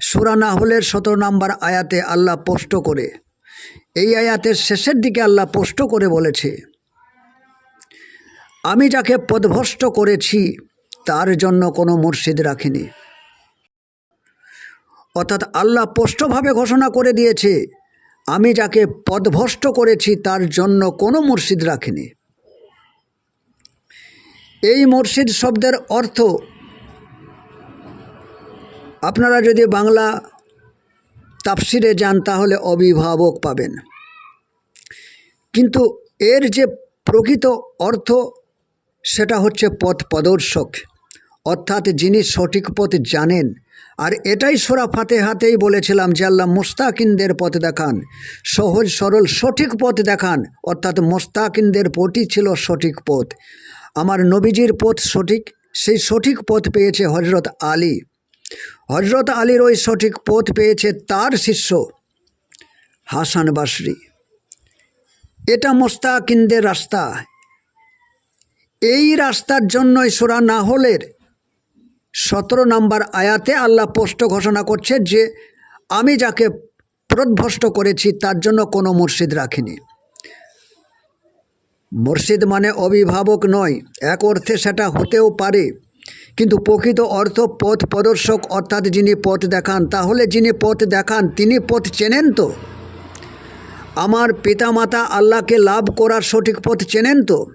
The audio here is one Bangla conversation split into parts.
সুরা নাহলের সতেরো নম্বর আয়াতে আল্লাহ স্পষ্ট করে। এই আয়াতের শেষের দিকে আল্লাহ স্পষ্ট করে বলেছে, আমি যাকে পদভষ্ট করেছি, তার জন্য কোনো মুর্শিদ রাখিনি। অর্থাৎ আল্লাহ স্পষ্টভাবে ঘোষণা করে দিয়েছে, আমি যাকে পদভষ্ট করেছি, তার জন্য কোনো মুর্শিদ রাখিনি। এই মুর্শিদ শব্দের অর্থ, আপনারা যদি বাংলা তাফসিরে যান তাহলে অভিভাবক পাবেন। কিন্তু এর যে প্রকৃত অর্থ, সেটা হচ্ছে পথ প্রদর্শক, অর্থাৎ যিনি সঠিক পথ জানেন। আর এটাই সোরা ফাতে হাতেই বলেছিলাম যে আল্লাহ মোস্তাকিনদের পথ দেখান, সহজ সরল সঠিক পথ দেখান, অর্থাৎ মোস্তাকিনদের পথই ছিল সঠিক পথ। আমার নবীজির পথ সঠিক, সেই সঠিক পথ পেয়েছে হজরত আলী। হজরত আলীর ওই সঠিক পথ পেয়েছে তার শিষ্য হাসান বাসরি এটা মোস্তাকিনদের রাস্তা। এই রাস্তার জন্যই সোরা নাহলের সতেরো নম্বর আয়াতে আল্লাহ স্পষ্ট ঘোষণা করছে যে, আমি যাকে প্রদ্ভষ্ট করেছি তার জন্য কোনো মুর্শিদ রাখিনি। মুর্শিদ মানে অভিভাবক নয়, এক অর্থে সেটা হতেও পারে। কিন্তু প্রকৃত অর্থ পথ প্রদর্শক, অর্থাৎ যিনি পথ দেখান, তাহলে যিনি পথ দেখান, তিনি পথ চেনেন তো? আমার পিতামাতা আল্লাহকে লাভ করার সঠিক পথ চেনেন তো?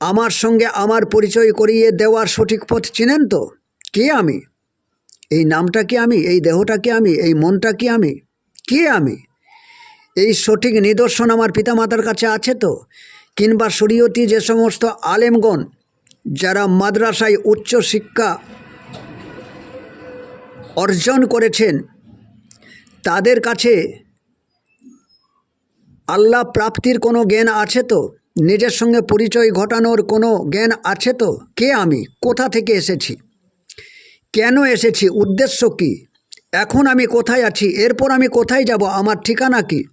আমার সঙ্গে আমার পরিচয় করিয়ে দেওয়ার সঠিক পথ চেনেন তো? কে আমি? এই নামটা কি আমি? এই দেহটা কি আমি? এই মনটা কি আমি? কে আমি? এই সঠিক নিদর্শন আমার পিতামাতার কাছে আছে তো? কিংবা শরীয়তি যে সমস্ত আলেমগণ, যারা মাদ্রাসায় উচ্চ শিক্ষা অর্জন করেছেন, তাদের কাছে আল্লাহ প্রাপ্তির কোনো জ্ঞান আছে তো? নিজের সঙ্গে পরিচয় ঘটানোর কোনো জ্ঞান আছে তো? কে আমি? কোথা থেকে এসেছি? কেন এসেছি? উদ্দেশ্য কি? এখন আমি কোথায় আছি? এরপর আমি কোথায় যাব? আমার ঠিকানা কি?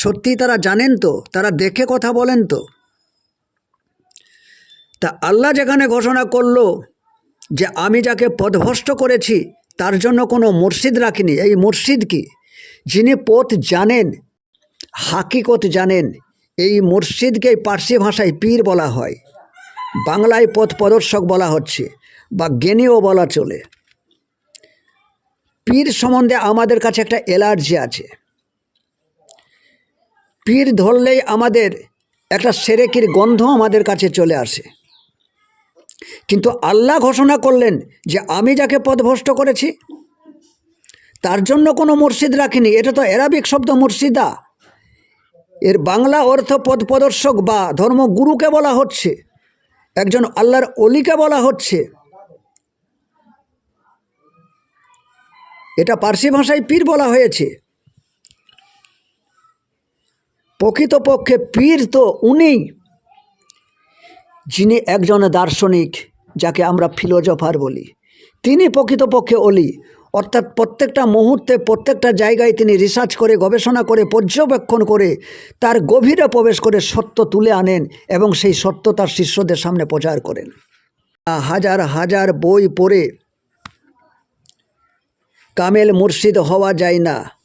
সত্যি তারা জানেন তো, তারা দেখে কথা বলেন তো। তা আল্লাহ যেখানে ঘোষণা করল যে আমি যাকে পদভষ্ট করেছি, তার জন্য কোনো মুর্শিদ রাখিনি। এই মসজিদ কি? যিনি পথ জানেন, হাকিকত জানেন, এই মুর্শিদকে পার্সি ভাষায় পীর বলা হয়। বাংলায় পথ প্রদর্শক বলা হচ্ছে বা জ্ঞানীও বলা চলে। পীর সম্বন্ধে আমাদের কাছে একটা অ্যালার্জি আছে। পীর ধরলেই আমাদের একটা সেরেকির গন্ধ আমাদের কাছে চলে আসে। কিন্তু আল্লাহ ঘোষণা করলেন যে আমি যাকে পদভষ্ট করেছি, তার জন্য কোনো মুর্শিদ রাখিনি। এটা তো অ্যারাবিক শব্দ মুর্শিদা। এর বাংলা অর্থ পদ প্রদর্শক বা ধর্মগুরুকে বলা হচ্ছে, একজন আল্লাহর অলিকে বলা হচ্ছে। এটা পার্সি ভাষায় পীর বলা হয়েছে। প্রকৃতপক্ষে পীর তো উনি। যিনি একজন দার্শনিক, যাকে আমরা ফিলোজফার বলি। তিনি প্রকৃতপক্ষে অলি। অর্থাৎ প্রত্যেকটা মুহূর্তে, প্রত্যেকটা জায়গায় তিনি রিসার্চ করে, গবেষণা করে, পর্যবেক্ষণ করে, তার গভীরে প্রবেশ করে সত্য তুলে আনেন এবং সেই সত্য তার শিষ্যদের সামনে প্রচার করেন। হাজার হাজার বই পড়ে কামেল মুর্শিদ হওয়া যায় না।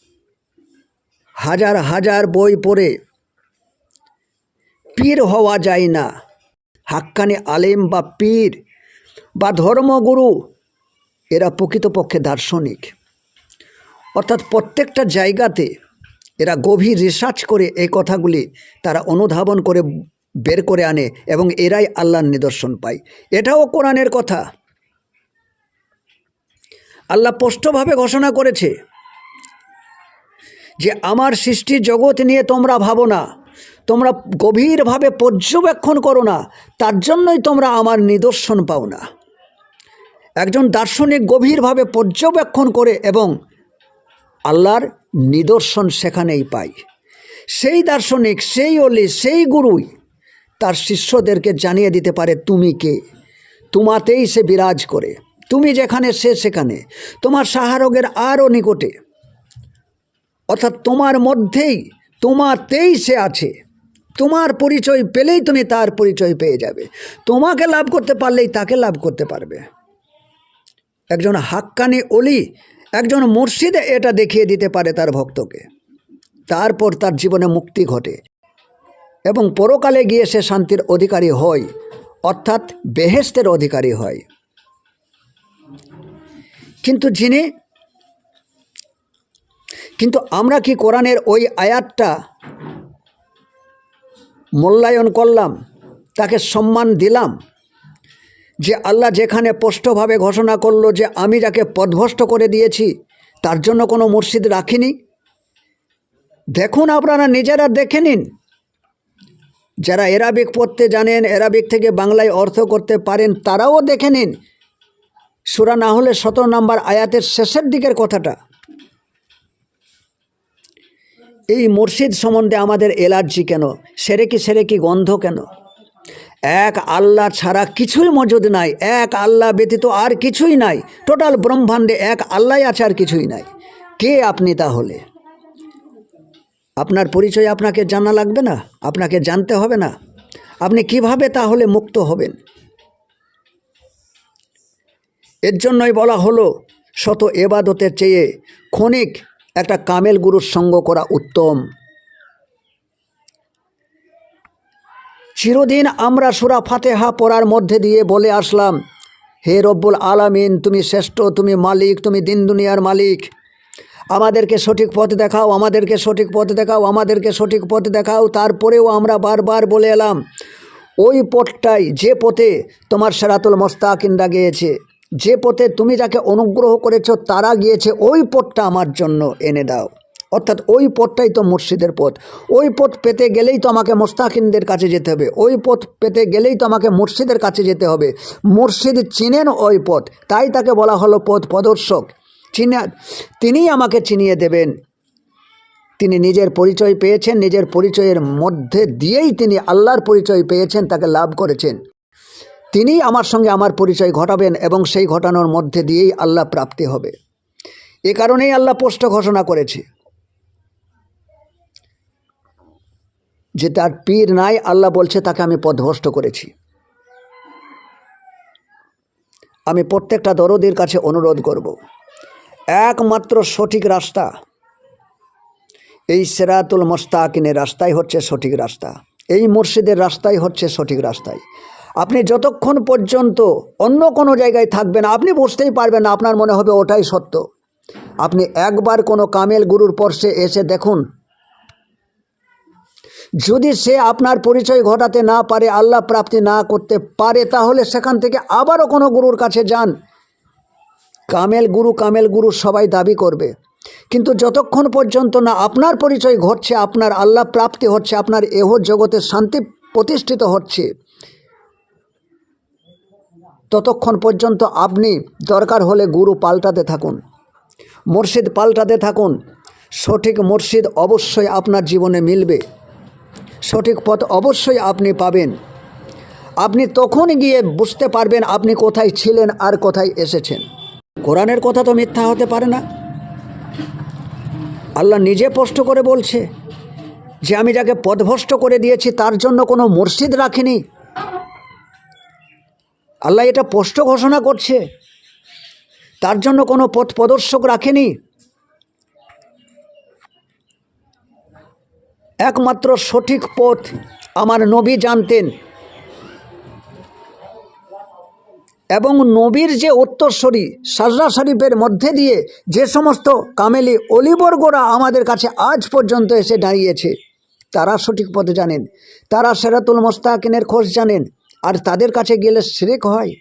হাজার হাজার বই পড়ে। পীর হওয়া যায় না। হাক্কানি আলেম বা পীর বা ধর্মগুরু, এরা প্রকৃতপক্ষে দার্শনিক। অর্থাৎ প্রত্যেকটা জায়গাতে এরা গভীর রিসার্চ করে এই কথাগুলি তারা অনুধাবন করে বের করে আনে এবং এরাই আল্লাহর নিদর্শন পায়। এটাও কোরআনের কথা। আল্লাহ স্পষ্টভাবে ঘোষণা করেছে যে আমার সৃষ্টি জগৎ নিয়ে তোমরা ভাবো না, তোমরা গভীরভাবে পর্যবেক্ষণ করো না, তার জন্যই তোমরা আমার নিদর্শন পাও না। একজন দার্শনিক গভীরভাবে পর্যবেক্ষণ করে এবং আল্লাহর নিদর্শন সেখানেই পাই সেই দার্শনিক, সেই অলি, সেই গুরুই তার শিষ্যদেরকে জানিয়ে দিতে পারে, তুমি কে? তোমাতেই সে বিরাজ করে। তুমি যেখানে, সে সেখানে। তোমার সাহারোগের আরও নিকটে। অর্থাৎ তোমার মধ্যেই, তোমাতেই সে আছে। তোমার পরিচয় পেলেই তুমি তার পরিচয় পেয়ে যাবে। তোমাকে লাভ করতে পারলেই তাকে লাভ করতে পারবে। একজন হাক্কানি অলি একজন মুর্শিদ এটা দেখিয়ে দিতে পারে তার ভক্তকে। তারপর তার জীবনে মুক্তি ঘটে। এবং পরকালে গিয়ে সে শান্তির অধিকারী হয়, অর্থাৎ বেহেস্তের অধিকারী হয়। কিন্তু যিনি কিন্তু আমরা কি কোরআনের ওই আয়াতটা মূল্যায়ন করলাম, তাকে সম্মান দিলাম? যে আল্লাহ যেখানে স্পষ্টভাবে ঘোষণা করল যে আমি যাকে পদভষ্ট করে দিয়েছি, তার জন্য কোনো মুর্শিদ রাখিনি? দেখুন আপনারা নিজেরা দেখে নিন। যারা এরাবিক পড়তে জানেন, এরাবিক থেকে বাংলায় অর্থ করতে পারেন, তারাও দেখে নিন। সুরা না হলে সতেরো নম্বর আয়াতের শেষের দিকের কথাটা। এই মুর্শিদ সম্বন্ধে আমাদের এলার্জি কেন? সেরেকি সেরেকি গন্ধ কেন? এক আল্লাহ ছাড়া কিছুই মজুদ নাই, এক আল্লাহ ব্যতীত আর কিছুই নাই। টোটাল ব্রহ্মাণ্ডে এক আল্লাহ আছে, আর কিছুই নাই। কে আপনি তাহলে? আপনার পরিচয় আপনাকে জানা লাগবে না? আপনাকে জানতে হবে না? আপনি কীভাবে তাহলে মুক্ত হবেন? এর জন্যই বলা হলো, শত এবাদতের চেয়ে ক্ষণিক একটা কামেল গুরুর সঙ্গ করা উত্তম। চিরদিন আমরা সুরা ফাতেহা পড়ার মধ্যে দিয়ে বলে আসলাম, হে রব্বুল আলামিন, তুমি শ্রেষ্ঠ, তুমি মালিক, তুমি দিন দুনিয়ার মালিক। আমাদেরকে সঠিক পথ দেখাও, আমাদেরকে সঠিক পথ দেখাও, আমাদেরকে সঠিক পথ দেখাও। তারপরেও আমরা বারবার বলে এলাম, ওই পথটাই, যে পথে তোমার সেরাতুল মোস্তাকিনরা গিয়েছে। যে পথে তুমি যাকে অনুগ্রহ করেছ, তারা গিয়েছে, ওই পথটা আমার জন্য এনে দাও। অর্থাৎ ওই পথটাই তো মুর্শিদের পথ। ওই পথ পেতে গেলেই তো আমাকে মোস্তাকিনদের কাছে যেতে হবে। ওই পথ পেতে গেলেই তো আমাকে মুর্শিদের কাছে যেতে হবে। মুর্শিদ চিনেন ওই পথ, তাই তাকে বলা হলো পথ প্রদর্শক। চিনে, তিনিই আমাকে চিনিয়ে দেবেন। তিনি নিজের পরিচয় পেয়েছেন, নিজের পরিচয়ের মধ্যে দিয়েই তিনি আল্লাহর পরিচয় পেয়েছেন, তাকে লাভ করেছেন। তিনি আমার সঙ্গে আমার পরিচয় ঘটাবেন এবং সেই ঘটানোর মধ্যে দিয়েই আল্লাহ প্রাপ্তি হবে। এ কারণেই আল্লাহ পোস্ট ঘোষণা করেছে যে তার পীর নাই, আল্লাহ বলছে, তাকে আমি পদভষ্ট করেছি। আমি প্রত্যেকটা দরদের কাছে অনুরোধ করব, একমাত্র সঠিক রাস্তা, এই সেরাতুল মোস্তাকিনের রাস্তাই হচ্ছে সঠিক রাস্তা, এই মুর্শিদের রাস্তাই হচ্ছে সঠিক রাস্তায় আপনি যতক্ষণ পর্যন্ত অন্য কোনো জায়গায় থাকবেন, আপনি বুঝতেই পারবেন না, আপনার মনে হবে ওটাই সত্য। আপনি একবার কোনো কামেল গুরুর পর্শে এসে দেখুন। যদি সে আপনার পরিচয় ঘটাতে না পারে, আল্লাহ প্রাপ্তি না করতে পারে, তাহলে সেখান থেকে আবারও কোনো গুরুর কাছে যান। কামেল গুরু কামেল গুরু সবাই দাবি করবে। কিন্তু যতক্ষণ পর্যন্ত না আপনার পরিচয় ঘটছে, আপনার আল্লাহ প্রাপ্তি হচ্ছে, আপনার এহ জগতে শান্তি প্রতিষ্ঠিত হচ্ছে ততক্ষণ পর্যন্ত আপনি দরকার হলে গুরু পাল্টাতে থাকুন। মুর্শিদ পাল্টাতে থাকুন। সঠিক মুর্শিদ অবশ্যই আপনার জীবনে মিলবে। সঠিক পথ অবশ্যই আপনি পাবেন। আপনি তখন গিয়ে বুঝতে পারবেন আপনি কোথায় ছিলেন আর কোথায় এসেছেন। কোরআনের কথা তো মিথ্যা হতে পারে না। আল্লাহ নিজে স্পষ্ট করে বলছে যে আমি যাকে পদভষ্ট করে দিয়েছি তার জন্য কোনো মুর্শিদ রাখিনি। আল্লাহ এটা স্পষ্ট ঘোষণা করছে। তার জন্য কোনো পথ প্রদর্শক রাখেনি। একমাত্র সঠিক পথ আমার নবী জানতেন। এবং নবীর যে উত্তরস্বরী সাজরা শরীফের মধ্যে দিয়ে যে সমস্ত কামেলি অলিবর্গরা আমাদের কাছে আজ পর্যন্ত এসে দাঁড়িয়েছে, তারা সঠিক পথে জানেন। তারা সেরাতুল মোস্তাকিনের খোঁজ জানেন। আর তাদের কাছে গেলে শ্রেক হয়।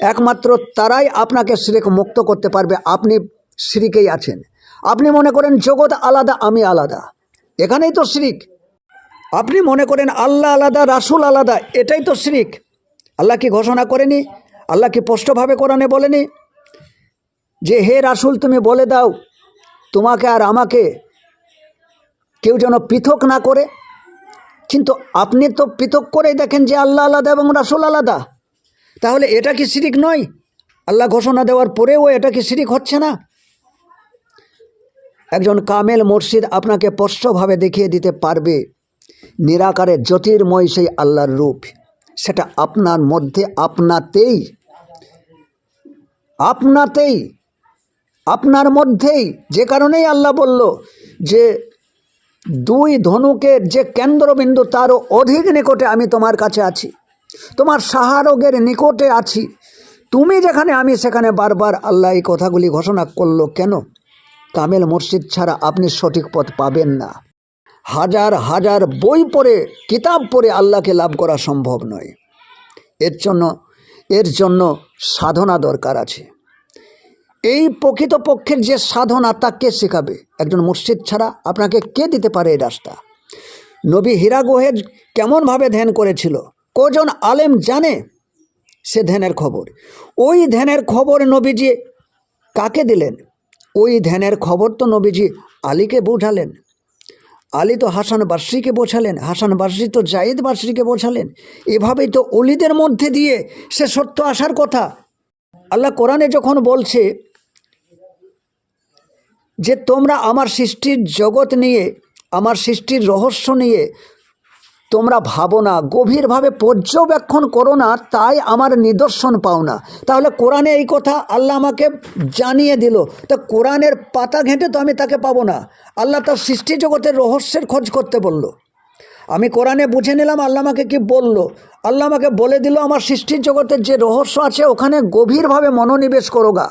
একমাত্র তারাই আপনাকে শ্রেক মুক্ত করতে পারবে। আপনি শ্রিকেই আছেন। আপনি মনে করেন জগৎ আলাদা, আমি আলাদা। এখানেই তো শ্রিক। আপনি মনে করেন আল্লাহ আলাদা, রাসুল আলাদা, এটাই তো শ্রিক। আল্লাহ কি ঘোষণা করেনি? আল্লাহ কি স্পষ্টভাবে কোরআনে বলেনি? যে হে রাসুল, তুমি বলে দাও, তোমাকে আর আমাকে কেউ যেন পৃথক না করে কিন্তু আপনি তো পৃথক করেই দেখেন যে আল্লাহ আলাদা এবং রাসুল আলাদা। তাহলে এটা কি শিরিক নয়? আল্লাহ ঘোষণা দেওয়ার পরেও এটা কি শিরিক হচ্ছে না? একজন কামেল মুর্শিদ আপনাকে স্পষ্টভাবে দেখিয়ে দিতে পারবে, নিরাকারে জ্যোতির্ময় সেই আল্লাহর রূপ। সেটা আপনার মধ্যে আপনাতেই আপনাতেই, আপনার মধ্যেই। যে কারণেই আল্লাহ বলল যে দুই ধনুকের যে কেন্দ্রবিন্দু তারও অধিক নিকটে আমি তোমার কাছে আছি। তোমার সাহারোগের নিকটে আছি। তুমি যেখানে, আমি সেখানে বারবার আল্লাহ এই কথাগুলি ঘোষণা করল কেন? কামেল মসজিদ ছাড়া আপনি সঠিক পথ পাবেন না। হাজার হাজার বই পড়ে, কিতাব পড়ে আল্লাহকে লাভ করা সম্ভব নয়। এর জন্য এর জন্য সাধনা দরকার আছে। এই প্রকৃতপক্ষের যে সাধনা, তা কে শেখাবে? একজন মুর্শিদ ছাড়া আপনাকে কে দিতে পারে এই রাস্তা? নবী হীরা গোহের কেমনভাবে ধ্যান করেছিল? কজন আলেম জানে সে ধ্যানের খবর? ওই ধ্যানের খবর নবীজি কাকে দিলেন? ওই ধ্যানের খবর তো নবীজি আলীকে বোঝালেন। আলী তো হাসান বাসরিকে বোঝালেন, হাসান বাসরি তো জায়েদ বাসরিকে বোঝালেন। এভাবেই তো অলিদের মধ্যে দিয়ে সে সত্য আসার কথা। আল্লাহ কোরআনে যখন বলছে যে তোমরা আমার সৃষ্টির জগৎ নিয়ে, আমার সৃষ্টির রহস্য নিয়ে তোমরা ভাবো না, গভীরভাবে পর্যবেক্ষণ করো না, তাই আমার নিদর্শন পাও না। তাহলে কোরআনে এই কথা আল্লাহ আমাকে জানিয়ে দিল। তা কোরআনের পাতা ঘেঁটে তো আমি তাকে পাবো না। আল্লাহ তার সৃষ্টি জগতের রহস্যের খোঁজ করতে বলল। আমি কোরআনে বুঝে নিলাম, আল্লাহ আমাকে কি বলল? আল্লাহ আমাকে বলে দিল, আমার সৃষ্টির জগতের যে রহস্য আছে, ওখানে গভীরভাবে মনোনিবেশ করো গা।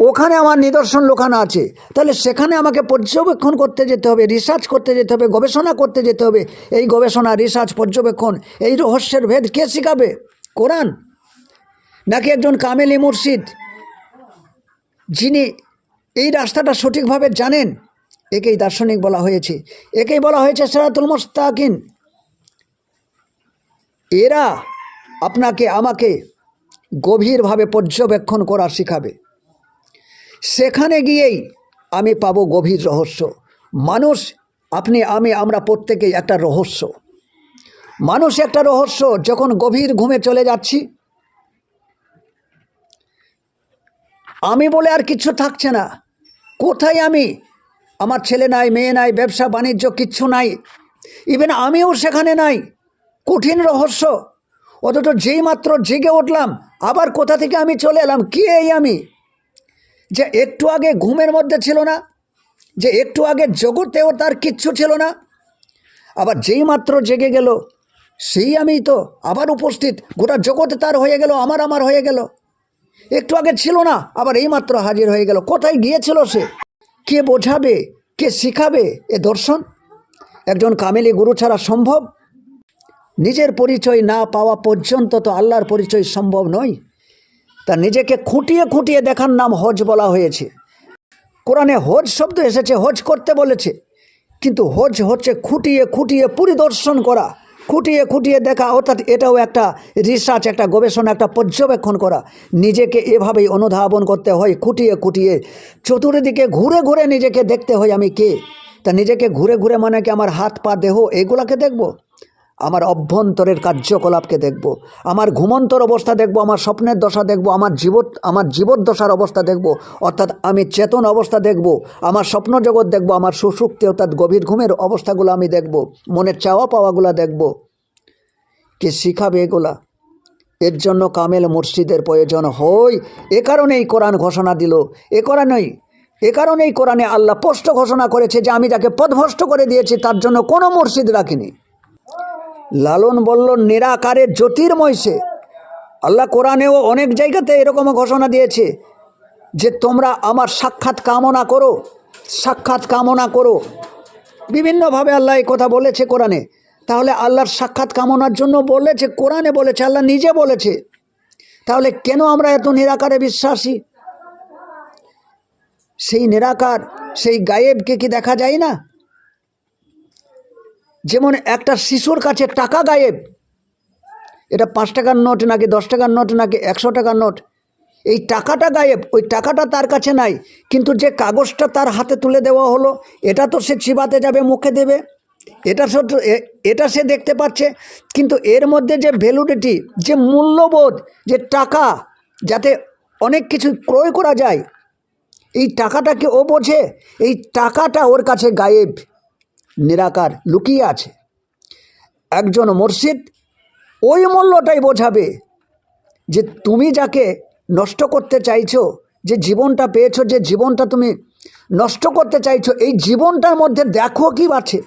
ওখানে আমার নিদর্শন লোকানো আছে। তাহলে সেখানে আমাকে পর্যবেক্ষণ করতে যেতে হবে রিসার্চ করতে যেতে হবে, গবেষণা করতে যেতে হবে। এই গবেষণা রিসার্চ পর্যবেক্ষণ, এই রহস্যের ভেদ কে শেখাবে? কোরআন। নাকি একজন কামেলি মুর্শিদ, যিনি এই রাস্তাটা সঠিকভাবে জানেন? একেই দার্শনিক বলা হয়েছে। একেই বলা হয়েছে সেরাতুল মোস্তাকিন এরা আপনাকে, আমাকে গভীরভাবে পর্যবেক্ষণ করা শেখাবে। সেখানে গিয়েই আমি পাব গভীর রহস্য। মানুষ, আপনি, আমি, আমরা প্রত্যেকেই একটা রহস্য। মানুষ একটা রহস্য, যখন গভীর ঘুমে চলে যাচ্ছি। আমি বলে আর কিছু থাকছে না। কোথায় আমি? আমার ছেলে নাই, মেয়ে নাই, ব্যবসা, বাণিজ্য কিচ্ছু নাই। ইভেন আমিও সেখানে নাই। কঠিন রহস্য। অথচ যেই মাত্র জেগে উঠলাম, আবার কোথা থেকে আমি চলে এলাম? কে এই আমি? যে একটু আগে ঘুমের মধ্যে ছিল না, যে একটু আগে জগতেও তার কিচ্ছু ছিল না, আবার যেই মাত্র জেগে গেল, সেই আমি তো আবার উপস্থিত, গোটা জগতে তার হয়ে গেল, আমার আমার হয়ে গেল। একটু আগে ছিল না, আবার এইমাত্র হাজির হয়ে গেল। কোথায় গিয়েছিল সে? কে বোঝাবে? কে শিখাবে এ দর্শন? একজন কামেলি গুরু ছাড়া সম্ভব? নিজের পরিচয় না পাওয়া পর্যন্ত তো আল্লাহর পরিচয় সম্ভব নয়। তা নিজেকে খুঁটিয়ে খুঁটিয়ে দেখার নাম হজ বলা হয়েছে। কোরআনে হজ শব্দ এসেছে, হজ করতে বলেছে। কিন্তু হজ হচ্ছে খুঁটিয়ে খুঁটিয়ে পরিদর্শন করা, খুঁটিয়ে খুঁটিয়ে দেখা, অর্থাৎ এটাও একটা রিসার্চ একটা গবেষণা, একটা পর্যবেক্ষণ করা। নিজেকে এভাবেই অনুধাবন করতে হয়, খুঁটিয়ে খুঁটিয়ে। চতুর্দিকে ঘুরে ঘুরে নিজেকে দেখতে হয়, আমি কে? তা নিজেকে ঘুরে ঘুরে মানে কি আমার হাত, পা, দেহ, এগুলাকে দেখব? আমার অভ্যন্তরের কার্যকলাপকে দেখব, আমার ঘুমন্তর অবস্থা দেখব, আমার স্বপ্নের দশা দেখব, আমার জীবত আমার জীবদ্দশার অবস্থা দেখব, অর্থাৎ আমি চেতন অবস্থা দেখব, আমার স্বপ্ন জগৎ দেখব, আমার সুসুক্তি অর্থাৎ গভীর ঘুমের অবস্থাগুলো আমি দেখব, মনের চাওয়া পাওয়াগুলো দেখব। কে শিখাবে এগুলা? এর জন্য কামেল মুর্শিদের প্রয়োজন। হয় এ কারণেই কোরআন ঘোষণা দিল, এ কারণেই এ কারণেই কোরআনে আল্লাহ স্পষ্ট ঘোষণা করেছে যে আমি যাকে পথভ্রষ্ট করে দিয়েছি, তার জন্য কোনো মুর্শিদ রাখিনি। লালন বলল নিরাকারের জ্যোতির্ময় সে আল্লাহ কোরআনেও অনেক জায়গাতে এরকম ঘোষণা দিয়েছে যে, তোমরা আমার সাক্ষাৎ কামনা করো, সাক্ষাৎ কামনা করো। বিভিন্নভাবে আল্লাহ এই কথা বলেছে কোরআনে। তাহলে আল্লাহর সাক্ষাৎ কামনার জন্য বলেছে, কোরআনে বলেছে, আল্লাহ নিজে বলেছে। তাহলে কেন আমরা এত নিরাকারে বিশ্বাসী? সেই নিরাকার, সেই গায়েবকে কি দেখা যায় না? যেমন একটা শিশুর কাছে টাকা গায়েব, এটা পাঁচ টাকার নোট নাকি দশ টাকার নোট নাকি একশো টাকার নোট, এই টাকাটা গায়েব, ওই টাকাটা তার কাছে নাই, কিন্তু যে কাগজটা তার হাতে তুলে দেওয়া হলো, এটা তো সে চিবাতে যাবে, মুখে দেবে, এটা এটা সে দেখতে পাচ্ছে, কিন্তু এর মধ্যে যে ভ্যালুডিটি যে মূল্যবোধ, যে টাকা, যাতে অনেক কিছু ক্রয় করা যায়, এই টাকাটা কি ও বোঝে? এই টাকাটা ওর কাছে গায়েব। নিরাকার লুকিয়ে আছে। একজন মুর্শিদ ওই মূল্যটাই বোঝাবে যে তুমি যাকে নষ্ট করতে চাইছো, যে জীবনটা পেয়েছ, যে জীবনটা তুমি নষ্ট করতে চাইছো, এই জীবনটার মধ্যে দেখো কি আছে।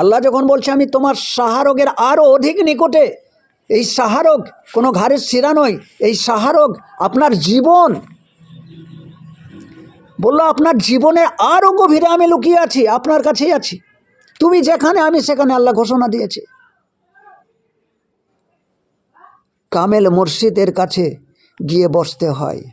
আল্লাহ যখন বলছে, আমি তোমার সাহারোগের আরও অধিক নিকটে, এই সাহারোগ কোনো ঘাড়ের শিরা নয়, এই সাহারোগ আপনার জীবন। বলল, আপনার জীবনে আরও গভীরে আমি লুকিয়ে আছি, আপনার কাছেই আছি। তুমি যেখানে, আমি সেখানে আল্লাহ ঘোষণা দিয়েছে। কামেল মসজিদের কাছে গিয়ে বসতে হয়।